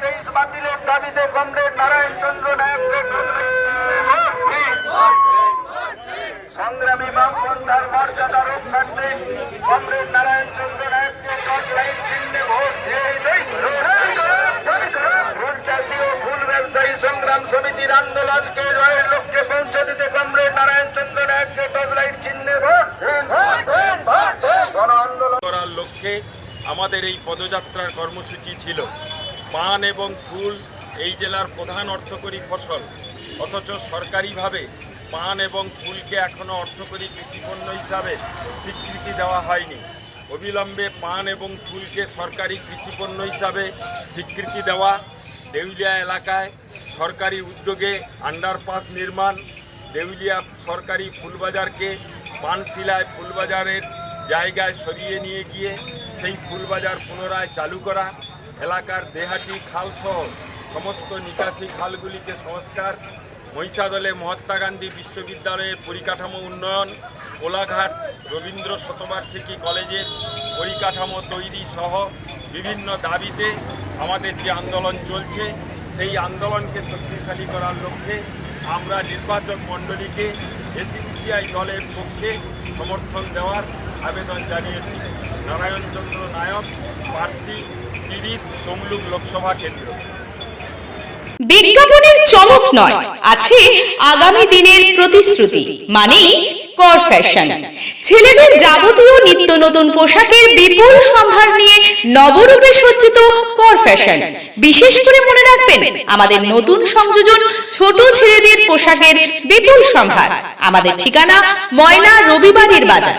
তেইশ বাতিলের দাবিতে কমরেড নারায়ণ চন্দ্র নায়কদের সংগ্রামী বামপন্থার মর্যাদা রক্ষার্থে কমরেড নারায়ণ চন্দ্র ব্যবসায়ী সংগ্রাম সমিতির আন্দোলনকে জয়ের লক্ষ্যে দিতে কমরেড নারায়ণ চন্দ্র নায়ককে টর্চ লাইট আন্দোলন করার লক্ষ্যে আমাদের এই পদযাত্রার কর্মসূচি ছিল। পান এবং ফুল এই জেলার প্রধান অর্থকরী ফসল। অথচ সরকারিভাবে পান এবং ফুলকে এখনও অর্থকরী কৃষিপণ্য হিসাবে স্বীকৃতি দেওয়া হয়নি। অবিলম্বে পান এবং ফুলকে সরকারি কৃষিপণ্য হিসাবে স্বীকৃতি দেওয়া দেউলিয়া এলাকায় সরকারি উদ্যোগে আন্ডারপাস নির্মাণ, দেউলিয়া সরকারি ফুলবাজারকে পানশিলায় ফুলবাজারের জায়গায় সরিয়ে নিয়ে গিয়ে সেই ফুলবাজার পুনরায় চালু করা এলাকার দেহাটি খালসহ সমস্ত নিকাশি খালগুলিকে সংস্কার। মহিষাদলে মহাত্মা গান্ধী বিশ্ববিদ্যালয়ের পরিকাঠামো উন্নয়ন, কোলাঘাট রবীন্দ্র শতবার্ষিকী কলেজের পরিকাঠামো তৈরি সহ বিভিন্ন দাবিতে আমাদের যে আন্দোলন চলছে, সেই আন্দোলনকে শক্তিশালী করার লক্ষ্যে আমরা নির্বাচক মণ্ডলীকে এসিপিসিআই দলের পক্ষে সমর্থন দেওয়ার আবেদন জানিয়েছি। নারায়ণচন্দ্র নায়ক, প্রার্থী তিরিশ তমলুক লোকসভা কেন্দ্র। বিজ্ঞাপনের চমক নয়, আছে আগামী দিনের প্রতিশ্রুতি মানে কর ফ্যাশন ছেলেদের যাবতীয় নিত্য নতুন পোশাকের বিপুল সম্ভার নিয়ে নবরূপে সজ্জিত কর ফ্যাশন বিশেষ করে মনে রাখবেন, আমাদের নতুন সংযোজন ছোট ছেলেদের পোশাকের বিপুল সম্ভার। আমাদের ঠিকানা ময়না রবিবারের বাজার।